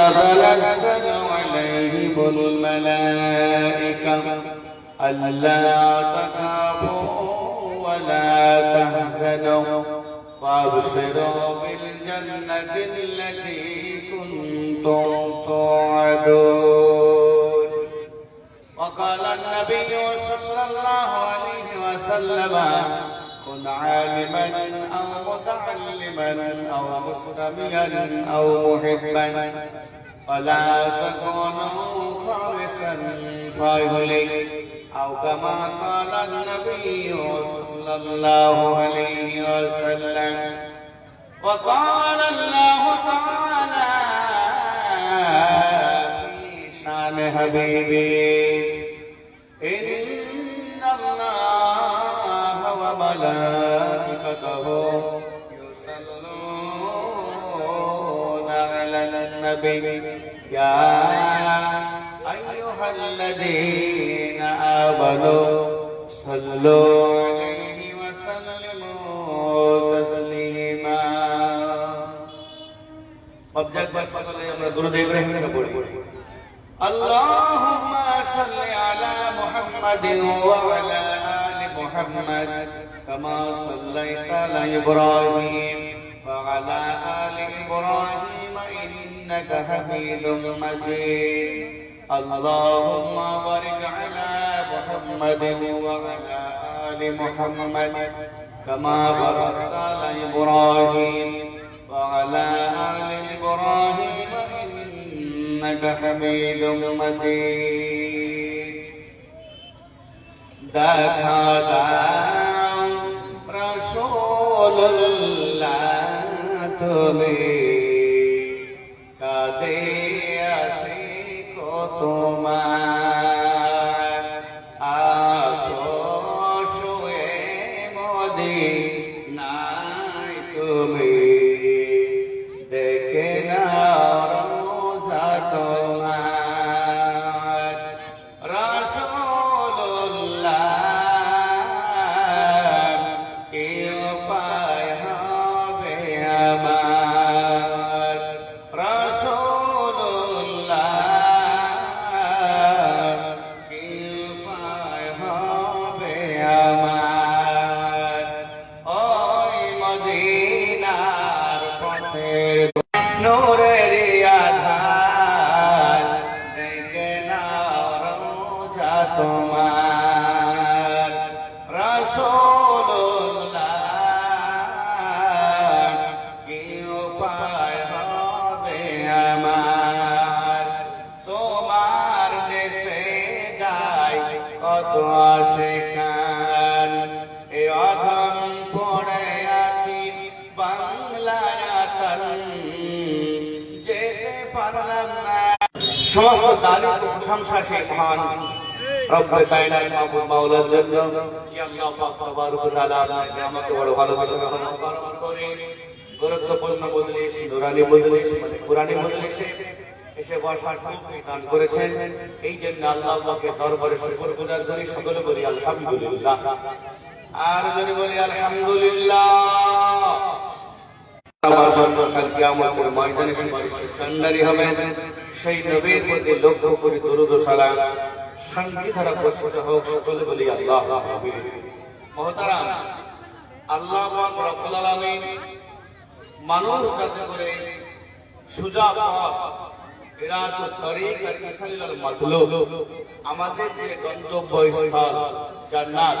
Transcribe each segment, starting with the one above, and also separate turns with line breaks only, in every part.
تتنزل عليهم الملائكة ألا تخافوا ولا تحزنوا وأبشروا بالجنة التي كنتم توعدون. وقال النبي صلى الله عليه وسلم عالما أو متعلما أو مستمعا أو محبا ولا تكونوا خالصا فاهلك أو كما قال النبي صلى الله عليه وسلم وقال الله تعالى في شان حبيبي إن الله النبي يا أيها الذين آمنوا صلوا عليه وسلموا تسليما أبجد بس فصلي أمر قرد إبراهيم كبولي اللهم صل على محمد وعلى آل محمد كما صليت على إبراهيم وعلى آل إبراهيم إنك حميد مجيد اللهم بارك على محمد وعلى آل محمد كما باركت على إبراهيم وعلى آل إبراهيم إنك حميد مجيد দেখা দাও রসোল্লাহ তুমি তোমার সমস্ত ও প্রশংসা শেষ হন রব্বে কায়নাত মাহবুব মাওলার জন্য যে আল্লাহ পাক তাবারক তাআলা আপনাকে আমাকে বড় ভালোবাসা করম করে গুরুত্বপূর্ণ মজলিস নুরানি মজলিস মানে পুরানি মজলিসে এসে বসার সুযোগ দান করেছেন। এই জন্য আল্লাহ পাকের দরবারে শুকর গুজার করি, সকলে বলি আলহামদুলিল্লাহ। আর যদি বলি আলহামদুলিল্লাহ সেই নবীর প্রতি আল্লাহ আল্লাহ রব্বুল আলামিন মানুষ যাতে করে সুজা পথ বিরাট তরিক আমাদের যে গন্তব্য স্থল জান্নাত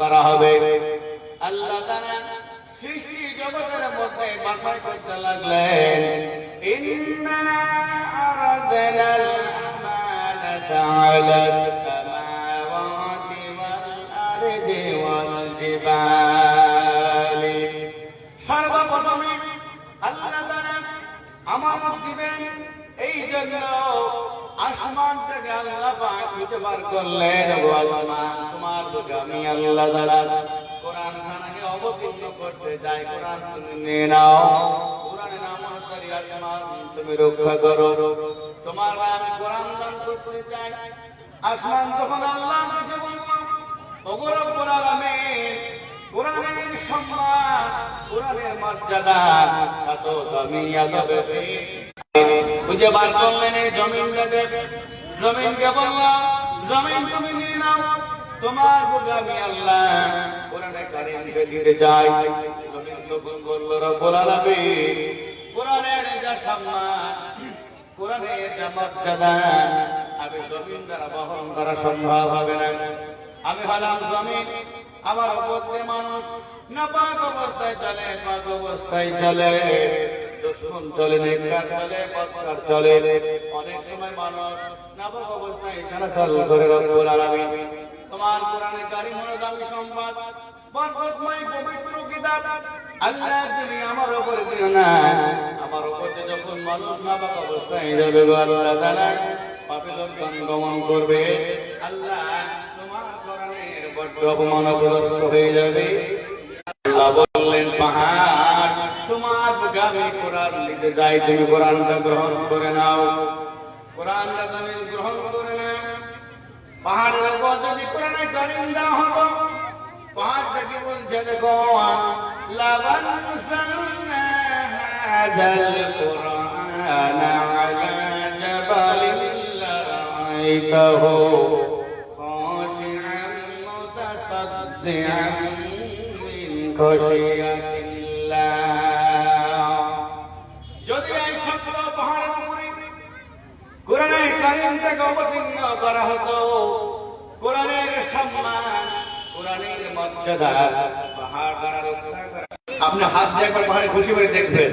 করা হবে। আল্লাহ তাআলা সৃষ্টি জগতের মধ্যে বাসায় করতে লাগলেন সর্বপ্রথমে আল্লাহ তাআলা আমানত দিবেন, এই জন্য আসমানটাকে আল্লাহ পাক বার করলেন আসমান। তোমার তোকে আমি আল্লাহ দ্বারা। অবতীর্ণ করতে যাই কোরআন তুমি নিয়ে নাও। কোরআনের আমানতকারী আসমান, তুমি রক্ষা করো। তোমার আমি কোরআন দান করতে চাই। আসমান তখন আল্লাহ কাছে বলল ওগো রব্বুল আলামিন, কোরআনের সম্মান, কোরআনের মর্যাদা এত দামি এত বেশি। খুঁজে বার করলেন এই জমিনটাকে জমিনকে বললাম জমিন তুমি নিয়ে নাও, তোমার আমি আল্লাহ দিতে চাই জমিন আমি জমিন হলাম জমিন, আমার মানুষ না পাক অবস্থায় চলে, পাক অবস্থায় চলে। দুশ্মন চলে চলে, বদকার চলে। অনেক সময় মানুষ নাপাক অবস্থায় করে রব্বুল আলামিন। তোমার কোরআনে কারিম দামি সম্পদ বরকতময় পবিত্র কিতাব। আল্লাহ তুমি আমার উপরে দিও না। আমার উপরে যখন মানুষ নাপাক অবস্থায় যাবে, গো আল্লাহ তাআলা পাপী লোকগণ গমন করবে। আল্লাহ তোমার কোরআনের বড্ড অপমানগ্রস্ত হয়ে যাবে। আল্লাহ বললেন, পাহাড়। বুকে আমি কোরআন নিতে যাই তুমি কোরআনটা গ্রহণ করে নাও কোরআনটা তুমি গ্রহণ করে নাও পাহাড়ের উপর যদি কোরআনে কারিম দেওয়া হতো পাহাড়টাকে বলছে দেখো লাবান মুসলমান হাদাল কোরআন আলা জাবালিন লারাইতাহু خاشعا متصدعا من خشية কারিম থেকে অবতীর্ণ করা হতো। কোরআনের সম্মান, কোরআনের মর্যাদা পাহাড় দ্বারা রক্ষা করা। আপনি হাত দিয়ে একবার পাহাড়ে খুশি করে দেখবেন।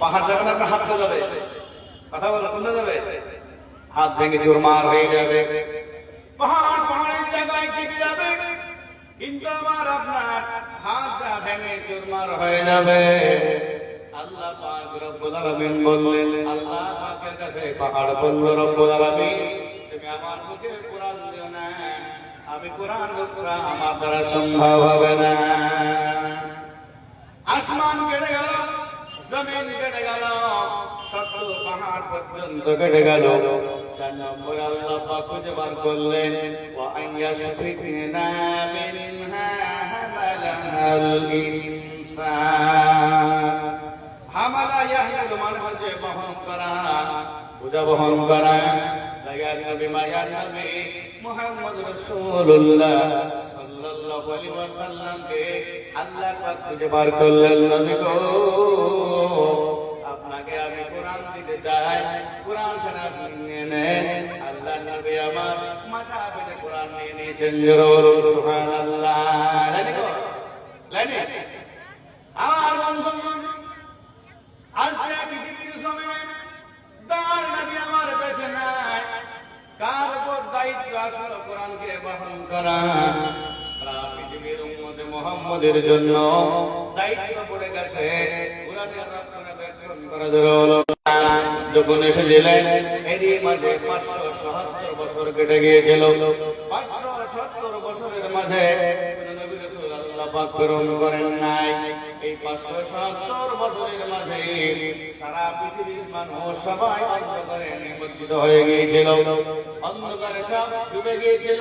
পাহাড় যাবেন আপনার হাত যাবে, কথা বলো, কোনটা যাবে? হাত ভেঙে চুরমার হয়ে যাবে। পাহাড় পাহাড়ের জায়গায় কেটে যাবে। কিন্তু আমার আপনার হাত যা ভেঙে চুরমার হয়ে যাবে। আল্লাহ পাক রব্বুল আলামিন বললেন, আল্লাহ পাকের কাছে পাহাড় বলল, রব্বুল আলামিন, তুমি আমার মুখে কোরআন দিও না। আমি কোরআন রক্ষা আমার দ্বারা সম্ভব হবে না। আসমান কেটে গেল, জমিন কেটে গেল, সত্য পাহাড় পর্যন্ত কেটে গেল। চার নম্বর আল্লাহ পাক খুঁজে বার করলেন আল্লাহ খুঁজে বার করলেন গো আপনাকে আমি কোরআন দিতে চাই কোরআন আল্লাহ নবী আমার মাথা কোরআন নিয়ে নিয়েছেন। সারা পৃথিবীর উম্মতে মুহাম্মদের জন্য দায়িত্ব পড়ে গেছে। কোরআনের রক্ষণাবেক্ষণ করা হলো যখন এসেছিলেন এরই মাঝে পাঁচশো সাহাত্তর বছর কেটে গিয়েছিল। পাঁচশো সত্তর বছরের মাঝে নবী রাসূল আল্লাহ পাক করেন নাই। এই পাঁচশো সত্তর বছরের মাঝে সারা পৃথিবীর মানুষ সবাই অন্ধকারে নিমজ্জিত হয়ে গিয়েছিল। অন্ধকারে সব ডুবে গিয়েছিল।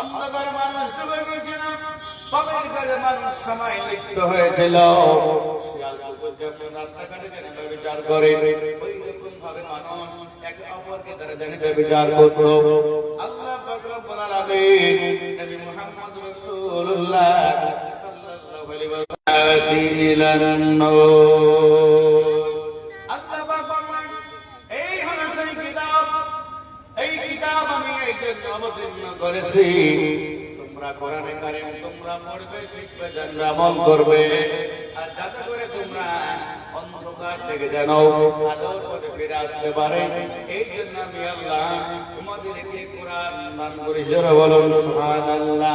অন্ধকারে মানুষ ডুবে গিয়েছিল। পাপের কাজে মানুষ সময় লিপ্ত হয়েছিল। রাস্তাঘাটে যেন বিচার করে, ওই রকম ভাবে মানুষ একে অপরকে তারা যেন বিচার করত। আল্লাহ পাক রব্বুল আলামিন নবী মুহাম্মদ রাসূলুল্লাহ ওয়াসাল্লাম আল্লাহ পাক এই কিতাব। আমি এই জন্য অবতীর্ণ করেছি। তোমরা কোরআনে তোমরা পড়বে, শিখবে, জানবে করবে। আর যাতে করে তোমরা অন্ধকার থেকে যেন আলোর পথে ফিরে আসতে পারে। এই জন্য আমি আল্লাহ তোমাদেরকে কোরআন দান করেছি বলুন, সুবহানাল্লাহ।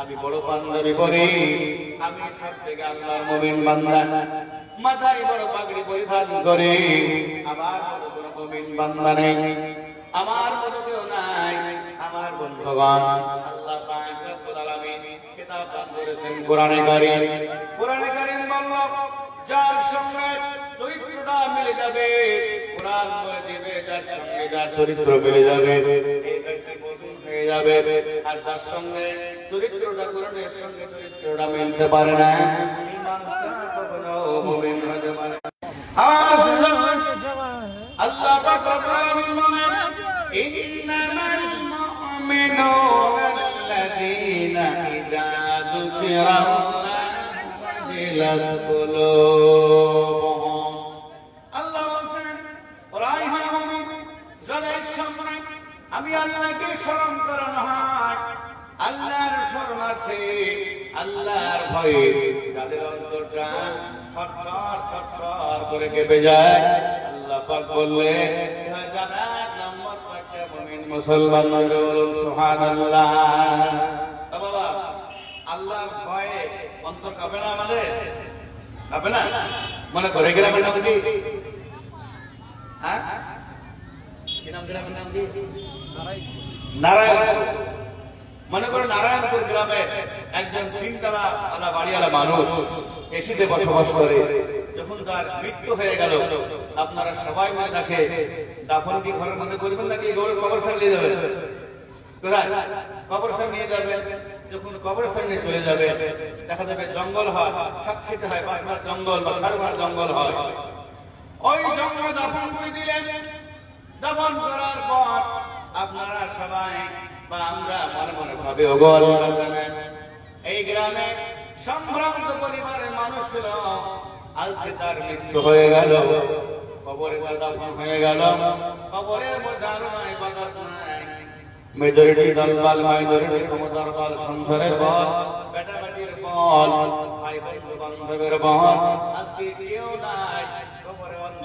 আমি বড় পাঞ্জাবি পরি, আমি সব থেকে আল্লাহর মমিন বান্দা। মাথায় বড় পাগড়ি পরিধান করে, আমার মতো কোনো মমিন বান্দা নেই। আমার মতো কেউ নাই, আমার বন্ধুগণ। আল্লাহ পাক রব্বুল আলামিন কিতাব দান করেছেন কোরআনে কারীম। কোরআনে কারীম বলল, যার সঙ্গে চরিত্রটা মিলে যাবে, কোরআন বলে দিবে, যার সঙ্গে যার চরিত্র মিলে যাবে। হয়ে যাবে। আর যার সঙ্গে চরিত্রটা কোরআনের সঙ্গে চরিত্রটা মিলতে পারে না। আমার বন্ধুগণ, আল্লাহ পাক রব্বুল আলামিন বলেন ইন্নামাল মুমিনুনা আল্লাযীনা ইযা যুকিরাল্লাহু ওয়াজিলাত কুলুবুহুম। আল্লাহ বলছেন ওরাই হয় মুমিন যাদের সামনে আমি আল্লাহকে স্মরণ করানো হয়। আল্লাহর স্মরণার্থে, আল্লাহর ভয়ে যাদের অন্তরটা থরথর থরথর করে কেঁপে যায়। আল্লাহ পাক বললে যারা নম্বর পাকে মুমিন মুসলমান বলুন, সুবহানাল্লাহ। বাবা, আল্লাহর ভয়ে অন্তর কাঁপে না আমাদের? কাঁপে না? মনে করে কি হ্যাঁ? নারায়ণপুর মনে করো নারায়ণপুর গ্রামে একজন তিনতলা আলা বাড়িওয়ালা মানুষ এসিতে বসবাস করে। যখন তার মৃত্যু হয়ে গেল আপনারা সবাই মিলে তাকে দাফন কি ঘরের মধ্যে করবেন নাকি গৌর কবরস্থান নিয়ে যাবেন? কবরস্থান নিয়ে যাবেন। যখন কবরস্থান চলে যাবে দেখা যাবে জঙ্গল হয় সাতশিতে হয় জঙ্গল বা জঙ্গল হয়। ওই জঙ্গলে দাফন করে দিলেন। দাফন করার পর আপনারা সবাই বা আমরা মনে মনে ভাবে এই গ্রামে সম্ভ্রান্ত পরিবারের মানুষ ছিল আজকে তার মৃত্যু হয়ে গেল। কবরে দাফন হয়ে গেল। কবরের মধ্যে আলো নাই, বাতাস নাই। মেজরিটি দলবল মাইনরিটি ক্ষমতার বল সংসারের বল বেটা বেটির বল ভাই বন্ধু বান্ধবের বল আজকে কেউ নাই কবরে অন্ধকার একা কবরে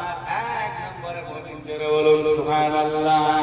জন্য বলুন সুহান আল্লাহ